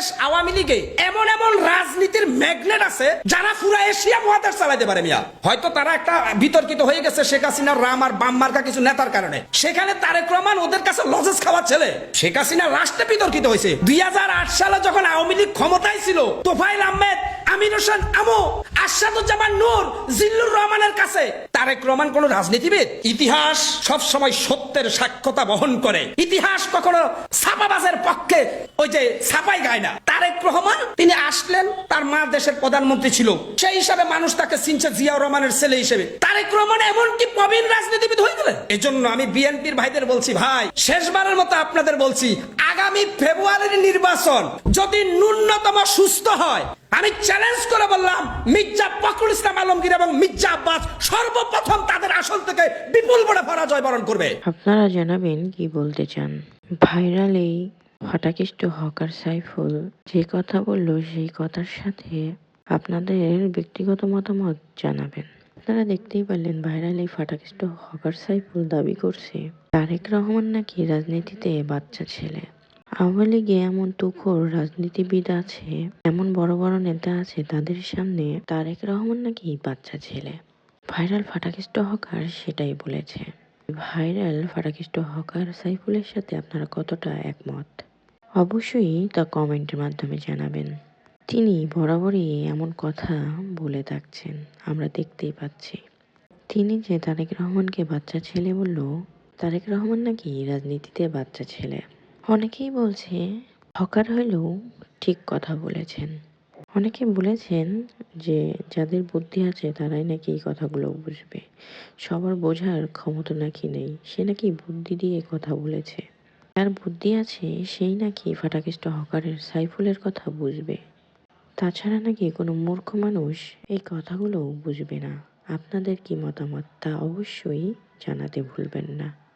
বাংলাদেশ আওয়ামী লীগে এমন এমন রাজনীতির ম্যাগনেট আছে যারা পুরা এশিয়া মহাদেশ চালাইতে পারে মিয়া। হয়তো তারা একটা বিতর্কিত হয়ে গেছে শেখ হাসিনার রাম আর বাম মার্কা কিছু নেতার কারণে। সেখানে তারেক রহমান ওদের কাছে লজেস খাওয়া ছেলে। শেখ হাসিনা রাষ্ট্রে বিতর্কিত হয়েছে। দুই হাজার আট সালে যখন আওয়ামী লীগ ক্ষমতায় ছিল তোফাইল আহমেদ আমির হোসেন আমো আশাদুজ্জামান নূর, জিল্লুর রহমানের কাছে। তারেক রহমান কোন রাজনীতিবিদ? ইতিহাস সব সময় সত্যের সাক্ষ্যতা বহন করে। ইতিহাস কখনো ছাপাবাজের পক্ষে ওই যে ছাপাই গায় না। তারেক রহমান, তিনি আসলেন, তার মা দেশের প্রধানমন্ত্রী ছিল। সেই হিসাবে মানুষ তাকে চিনছে জিয়াউর রহমানের ছেলে হিসেবে। তারেক রহমান এমনকি প্রবীণ রাজনীতিবিদ হয়ে গেলেন। এজন্য আমি বিএনপির ভাইদের বলছি, ভাই, শেষবারের মতো আপনাদের বলছি, আগামী ফেব্রুয়ারির নির্বাচন যদি ন্যূনতম সুস্থ হয় আমি চ্যালেঞ্জ করে বললাম, মির্জা ফখরুল ইসলাম আলমগীর এবং মির্জা আব্বাস সর্বপ্রথম তাদের আসল থেকে বিপুল বড় পরাজয় বরণ করবে। আপনারা জানাবেন কি বলতে চান? ভাইরাল এই হটাকিষ্ট হকার সাইফুল যে কথা বলল, সেই কথার সাথে আপনাদের ব্যক্তিগত মতামত জানাবেন। আপনারা দেখতেই পারলেন ভাইরাল এই ফাটাকিষ্ট হকার সাইফুল দাবি করছে, তারেক রহমান নাকি রাজনীতিতে বাচ্চা ছেলে। আওয়ামী লীগে এমন তুখোর রাজনীতিবিদ আছে, এমন বড় বড় নেতা আছে তাদের সামনে তারেক রহমান নাকি বাচ্চা ছেলে। ভাইরাল ফাটাকিষ্ট হকার সেটাই বলেছে। ভাইরাল ফাটাকিষ্ট হকার সাইফুলের সাথে আপনারা কতটা একমত? অবশ্যই তা কমেন্টের মাধ্যমে জানাবেন। তিনি বরাবরই এমন কথা বলে থাকছেন, আমরা দেখতেই পাচ্ছি। তিনি যে তারেক রহমানকে বাচ্চা ছেলে বলল, তারেক রহমান নাকি রাজনীতিতে বাচ্চা ছেলে। অনেকেই বলছে, হকার হলেও ঠিক কথা বলেছেন। অনেকে বলেছেন যে, যাদের বুদ্ধি আছে তারাই নাকি এই কথাগুলো বুঝবে। সবার বোঝার ক্ষমতা নাকি নেই, সে নাকি বুদ্ধি দিয়ে কথা বলেছে। যার বুদ্ধি আছে, সেই নাকি ফাটাকিষ্ট হকারের সাইফুলের কথা বুঝবে। তাছাড়া নাকি কোনো মূর্খ মানুষ এই কথাগুলো বুঝবে না। আপনাদের কি মতামত তা অবশ্যই জানাতে ভুলবেন না।